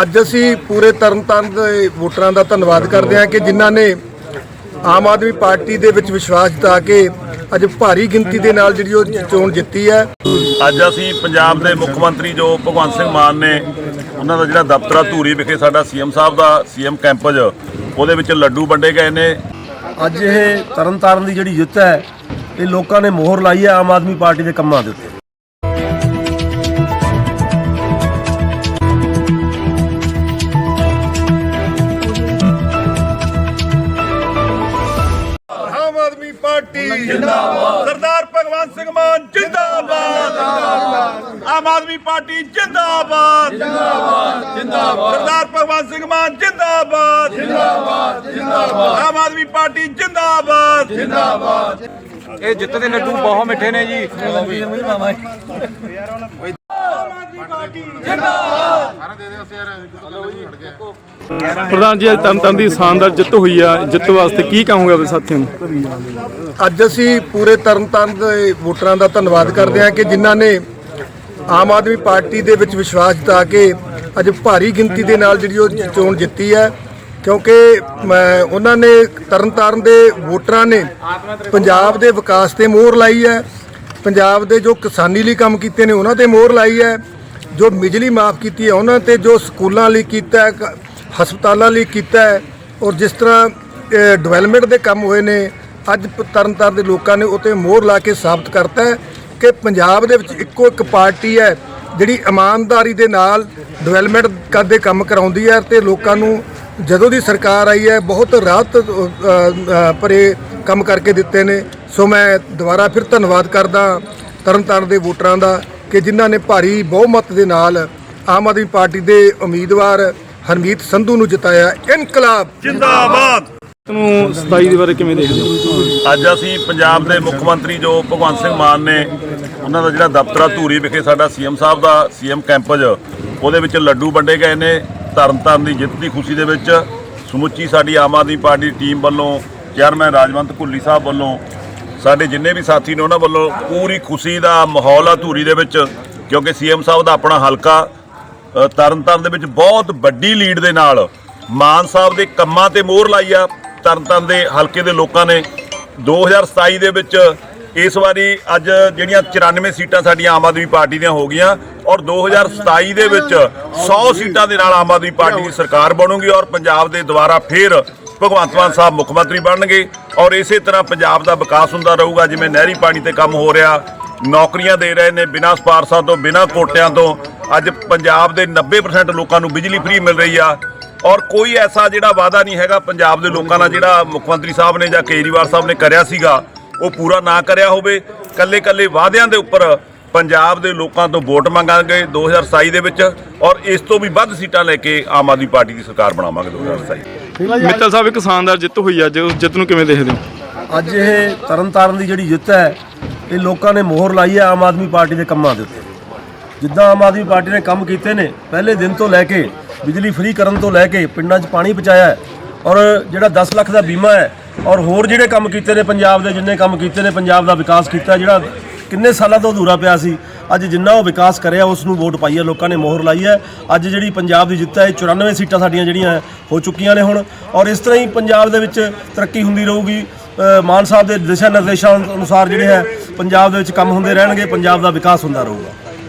ਅੱਜ ਅਸੀਂ ਪੂਰੇ ਤਰਨਤਾਰਨ ਦੇ ਵੋਟਰਾਂ ਦਾ ਧੰਨਵਾਦ ਕਰਦੇ ਹਾਂ ਕਿ ਜਿਨ੍ਹਾਂ ਨੇ ਆਮ ਆਦਮੀ ਪਾਰਟੀ ਦੇ ਵਿੱਚ ਵਿਸ਼ਵਾਸ ਜਤਾ ਕੇ ਅੱਜ ਭਾਰੀ ਗਿਣਤੀ ਦੇ ਨਾਲ ਜਿਹੜੀ ਉਹ ਚੋਣ ਜਿੱਤੀ ਹੈ। ਅੱਜ ਅਸੀਂ ਪੰਜਾਬ ਦੇ ਮੁੱਖ ਮੰਤਰੀ ਜੋ ਭਗਵੰਤ ਸਿੰਘ ਮਾਨ ਨੇ ਉਹਨਾਂ ਦਾ ਜਿਹੜਾ ਦਫ਼ਤਰ ਆ ਧੂਰੀ ਵਿਖੇ ਸਾਡਾ ਸੀਐਮ ਸਾਹਿਬ ਦਾ ਸੀਐਮ ਕੈਂਪਸ ਉਹਦੇ ਵਿੱਚ ਲੱਡੂ ਵੰਡੇ ਗਏ ਨੇ। ਅੱਜ ਇਹ ਤਰਨਤਾਰਨ ਦੀ ਜਿਹੜੀ ਜਿੱਤ ਹੈ ਇਹ ਲੋਕਾਂ ਨੇ ਮੋਹਰ ਲਾਈ ਹੈ ਆਮ ਆਦਮੀ ਪਾਰਟੀ ਦੇ ਕੰਮਾਂ ਦੇ ਉੱਤੇ। ਪਾਰਟੀ। ਜਿੰਦਾਬਾਦ। ਸਰਦਾਰ ਭਗਵੰਤ ਸਿੰਘ ਮਾਨ ਜਿੰਦਾਬਾਦ। ਆਮ ਆਦਮੀ ਪਾਰਟੀ ਜਿੰਦਾਬਾਦ। ਜਿੰਦਾਬਾਦ ਜਿੰਦਾਬਾਦ। ਸਰਦਾਰ ਭਗਵੰਤ ਸਿੰਘ ਮਾਨ ਜਿੰਦਾਬਾਦ। ਜਿੰਦਾਬਾਦ ਜਿੰਦਾਬਾਦ। ਆਮ ਆਦਮੀ ਪਾਰਟੀ ਜਿੰਦਾਬਾਦ। ਇਹ ਜਿੱਤ ਦੇ ਲੱਡੂ ਬਹੁਤ ਮਿੱਠੇ ਨੇ ਜੀ। ਪ੍ਰਧਾਨ ਜੀ ਅੱਜ ਤਰਨਤਾਰਨ ਦੀ ਸ਼ਾਨਦਾਰ ਜਿੱਤ ਹੋਈ ਆ। ਜਿੱਤ ਵਾਸਤੇ ਕੀ ਕਹੋਗੇ ਆਪਣੇ ਸਾਥੀਆਂ ਨੂੰ? ਅੱਜ ਅਸੀਂ ਪੂਰੇ ਤਰਨਤਾਰਨ ਦੇ ਵੋਟਰਾਂ ਦਾ ਧੰਨਵਾਦ ਕਰਦੇ ਹਾਂ ਕਿ ਜਿਨ੍ਹਾਂ ਨੇ ਆਮ ਆਦਮੀ ਪਾਰਟੀ ਦੇ ਵਿੱਚ ਵਿਸ਼ਵਾਸ ਜਤਾ ਕੇ ਅੱਜ ਭਾਰੀ ਗਿਣਤੀ ਦੇ ਨਾਲ ਜਿਹੜੀ ਉਹ ਚੋਣ ਜਿੱਤੀ ਹੈ। ਕਿਉਂਕਿ ਮੈਂ- ਉਹਨਾਂ ਨੇ ਤਰਨਤਾਰਨ ਦੇ ਵੋਟਰਾਂ ਨੇ ਪੰਜਾਬ ਦੇ ਵਿਕਾਸ ਤੇ ਮੋਹਰ ਲਾਈ ਹੈ। ਪੰਜਾਬ ਦੇ ਜੋ ਕਿਸਾਨੀ ਲਈ ਕੰਮ ਕੀਤੇ ਨੇ ਉਹਨਾਂ ਤੇ ਮੋਹਰ ਲਾਈ ਹੈ। ਜੋ ਬਿਜਲੀ ਮਾਫ ਕੀਤੀ ਹੈ, ਉਹਨਾਂ ਤੇ ਜੋ ਸਕੂਲਾਂ ਲਈ ਕੀਤਾ ਹੈ, ਕ- ਹਸਪਤਾਲਾਂ ਲਈ ਕੀਤਾ ਹੈ, ਔਰ ਜਿਸ ਤਰ੍ਹਾਂ ਡਿਵੈਲਪਮੈਂਟ ਦੇ ਕੰਮ ਹੋਏ ਨੇ, ਅੱਜ ਪ- ਤਰਨਤਾਰਨ ਦੇ ਲੋਕਾਂ ਨੇ ਉਤੇ ਮੋਹਰ ਲਾ ਕੇ ਸਾਬਤ ਕਰਤਾ ਹੈ ਕਿ ਪੰਜਾਬ ਦੇ ਵਿੱਚ ਇੱਕੋ ਇੱਕ ਪਾਰਟੀ ਹੈ, ਜਿਹੜੀ ਇਮਾਨਦਾਰੀ ਦੇ ਨਾਲ ਡਿਵੈਲਪਮੈਂਟ ਕਰਦੇ ਕੰਮ ਕਰਾਉਂਦੀ ਹੈ ਤੇ ਲੋਕਾਂ ਨੂੰ ਜਦੋਂ ਦੀ ਸਰਕਾਰ ਆਈ ਹੈ, ਬਹੁਤ ਰਾਹਤ ਪਰੇ ਕੰਮ ਕਰਕੇ ਦਿੱਤੇ ਨੇ। ਸੋ ਮੈਂ ਦੁਬਾਰਾ ਫਿਰ ਧੰਨਵਾਦ ਕਰਦਾ ਤਰਨਤਾਰਨ ਦੇ ਵੋਟਰਾਂ ਦਾ। ਕਿ ਜਿਨ੍ਹਾਂ ਨੇ ਭਾਰੀ ਬਹੁਮਤ ਦੇ ਨਾਲ ਆਮ ਆਦਮੀ ਪਾਰਟੀ ਦੇ ਉਮੀਦਵਾਰ ਹਰਮੀਤ ਸੰਧੂ ਨੂੰ ਜਿਤਾਇਆ ਇਨਕਲਾਬ। ਜਿੰਦਾਬਾਦ। ਨੂੰ 27 ਦੇ ਬਾਰੇ ਕਿਵੇਂ ਦੇਖਦੇ ਹੋ? ਅੱਜ ਅਸੀਂ ਪੰਜਾਬ ਦੇ ਮੁੱਖ ਮੰਤਰੀ ਜੋ ਭਗਵੰਤ ਸਿੰਘ ਮਾਨ ਨੇ ਉਹਨਾਂ ਦਾ ਜਿਹੜਾ ਦਫ਼ਤਰ ਆ ਧੂਰੀ ਵਿਖੇ ਸਾਡਾ ਸੀਐਮ ਸਾਹਿਬ ਦਾ ਸੀਐਮ ਕੈਂਪਸ ਉਹਦੇ ਵਿੱਚ ਲੱਡੂ ਵੰਡੇ ਗਏ ਨੇ ਤਰਨਤਾਰਨ ਦੀ ਜਿੱਤ ਦੀ ਖੁਸ਼ੀ ਦੇ ਵਿੱਚ ਸਮੁੱਚੀ ਸਾਡੀ ਆਮ ਆਦਮੀ ਪਾਰਟੀ ਦੀ ਟੀਮ ਵੱਲੋਂ ਚੇਅਰਮੈਨ ਰਾਜਵੰਤ ਭੁੱਲੀ ਸਾਹਿਬ ਵੱਲੋਂ ਸਾਡੇ ਜਿੰਨੇ ਵੀ ਸਾਥੀ ਨੇ ਉਹਨਾਂ ਵੱਲੋਂ ਪੂਰੀ ਖੁਸ਼ੀ ਦਾ ਮਾਹੌਲ ਆ ਧੂਰੀ ਦੇ ਵਿੱਚ ਕਿਉਂਕਿ ਸੀਐਮ ਸਾਹਿਬ ਦਾ ਆਪਣਾ ਹਲਕਾ ਅ, ਤਰਨਤਾਰਨ ਦੇ ਵਿੱਚ ਬਹੁਤ ਵੱਡੀ ਲੀਡ ਦੇ ਨਾਲ ਮਾਨ ਸਾਹਿਬ ਦੇ ਕੰਮਾਂ ਤੇ ਮੋਹਰ ਲਾਈ ਆ ਤਰਨਤਾਰਨ ਦੇ ਹਲਕੇ ਦੇ ਲੋਕਾਂ ਨੇ। 2027 ਦੇ ਵਿੱਚ ਇਸ ਵਾਰੀ ਅੱਜ ਜਿਹੜੀਆਂ 94 ਸੀਟਾਂ ਸਾਡੀਆਂ ਆਮ ਆਦਮੀ ਪਾਰਟੀ ਦੀਆਂ ਹੋ ਗਈਆਂ ਔਰ 2027 ਦੇ ਵਿੱਚ 100 ਸੀਟਾਂ ਦੇ ਨਾਲ ਆਮ ਆਦਮੀ ਪਾਰਟੀ ਦੀ ਸਰਕਾਰ ਬਣੂਗੀ ਔਰ ਪੰਜਾਬ ਦੇ ਦੁਆਰਾ ਫੇਰ ਭਗਵੰਤ ਮਾਨ ਸਾਹਿਬ ਮੁੱਖ ਮੰਤਰੀ ਬਣਨਗੇ। ਔਰ ਇਸੇ ਤਰ੍ਹਾਂ ਪੰਜਾਬ ਦਾ ਵਿਕਾਸ ਹੁੰਦਾ ਰਹੂਗਾ, ਜਿਵੇਂ ਨਹਿਰੀ ਪਾਣੀ ਤੇ ਕੰਮ ਹੋ ਰਿਹਾ, ਨੌਕਰੀਆਂ ਦੇ ਰਹੇ ਨੇ ਬਿਨਾਂ ਸਪਾਰਸਾਂ ਤੋਂ, ਬਿਨਾਂ ਕੋਟਿਆਂ ਤੋਂ, ਅੱਜ ਪੰਜਾਬ ਦੇ 90% ਲੋਕਾਂ ਨੂੰ ਬਿਜਲੀ ਫ੍ਰੀ ਮਿਲ ਰਹੀ ਆ। ਔਰ ਕੋਈ ਐਸਾ ਜਿਹੜਾ ਵਾਅਦਾ ਨਹੀਂ ਹੈਗਾ ਪੰਜਾਬ ਦੇ ਲੋਕਾਂ ਨਾਲ, ਜਿਹੜਾ ਮੁੱਖ ਮੰਤਰੀ ਸਾਹਿਬ ਨੇ ਜਾਂ ਕੇਜਰੀਵਾਲ ਸਾਹਿਬ ਨੇ ਕਰਿਆ ਸੀਗਾ, ਉਹ ਪੂਰਾ ਨਾ ਕਰਿਆ ਹੋਵੇ ਕੱਲੇ ਕੱਲੇ ਵਾਅਦਿਆਂ ਦੇ ਉੱਪਰ ਪੰਜਾਬ ਦੇ ਲੋਕਾਂ ਤੋਂ ਵੋਟ ਮੰਗਾਂਗੇ 2027 ਦੇ ਵਿੱਚ ਔਰ ਇਸ ਤੋਂ ਵੀ ਵੱਧ ਸੀਟਾਂ ਲੈ ਕੇ ਆਮ ਆਦਮੀ ਪਾਰਟੀ ਦੀ ਸਰਕਾਰ ਬਣਾਵਾਂਗੇ 2027 ਮਿੱਤਲ ਸਾਹਿਬ ਇੱਕ ਸ਼ਾਨਦਾਰ ਜਿੱਤ ਹੋਈ ਅੱਜ। ਉਸ ਜਿੱਤ ਨੂੰ ਕਿਵੇਂ ਦੇਖਦੇ ਹੋ? ਅੱਜ ਇਹ ਤਰਨਤਾਰਨ ਦੀ ਜਿਹੜੀ ਜਿੱਤ ਹੈ ਇਹ ਲੋਕਾਂ ਨੇ ਮੋਹਰ ਲਾਈ ਹੈ ਆਮ ਆਦਮੀ ਪਾਰਟੀ ਦੇ ਕੰਮਾਂ ਦੇ ਉੱਤੇ। ਜਿੱਦਾਂ ਆਮ ਆਦਮੀ ਪਾਰਟੀ ਨੇ ਕੰਮ ਕੀਤੇ ਨੇ ਪਹਿਲੇ ਦਿਨ ਤੋਂ ਲੈ ਕੇ ਬਿਜਲੀ ਫ੍ਰੀ ਕਰਨ ਤੋਂ ਲੈ ਕੇ ਪਿੰਡਾਂ 'ਚ ਪਾਣੀ ਪਹੁੰਚਾਇਆ ਹੈ ਔਰ ਜਿਹੜਾ 10 ਲੱਖ ਦਾ ਬੀਮਾ ਹੈ ਔਰ ਹੋਰ ਜਿਹੜੇ ਕੰਮ ਕੀਤੇ ਨੇ ਪੰਜਾਬ ਦੇ ਜਿੰਨੇ ਕੰਮ ਕੀਤੇ ਨੇ ਪੰਜਾਬ ਦਾ ਵਿਕਾਸ ਕੀਤਾ ਜਿਹੜਾ ਕਿੰਨੇ ਸਾਲਾਂ ਤੋਂ ਅਧੂਰਾ ਪਿਆ ਸੀ, ਅੱਜ ਜਿੰਨਾ ਉਹ ਵਿਕਾਸ ਕਰਿਆ, ਉਸ ਨੂੰ ਵੋਟ ਪਾਈ ਹੈ, ਲੋਕਾਂ ਨੇ ਮੋਹਰ ਲਾਈ ਹੈ। ਅੱਜ ਜਿਹੜੀ ਪੰਜਾਬ ਦੀ ਜਿੱਤ ਹੈ, ਇਹ 94 ਸੀਟਾਂ ਸਾਡੀਆਂ ਜਿਹੜੀਆਂ ਹੋ ਚੁੱਕੀਆਂ ਨੇ ਹੁਣ। ਔਰ ਇਸ ਤਰ੍ਹਾਂ ਹੀ ਪੰਜਾਬ ਦੇ ਵਿੱਚ ਤਰੱਕੀ ਹੁੰਦੀ ਰਹੂਗੀ। ਮਾਨ ਸਾਹਿਬ ਦੇ ਦਿਸ਼ਾ ਨਿਰਦੇਸ਼ਾਂ ਅਨੁਸਾਰ ਜਿਹੜੇ ਹੈ, ਪੰਜਾਬ ਦੇ ਵਿੱਚ ਕੰਮ ਹੁੰਦੇ ਰਹਿਣਗੇ, ਪੰਜਾਬ ਦਾ ਵਿਕਾਸ ਹੁੰਦਾ ਰਹੂਗਾ।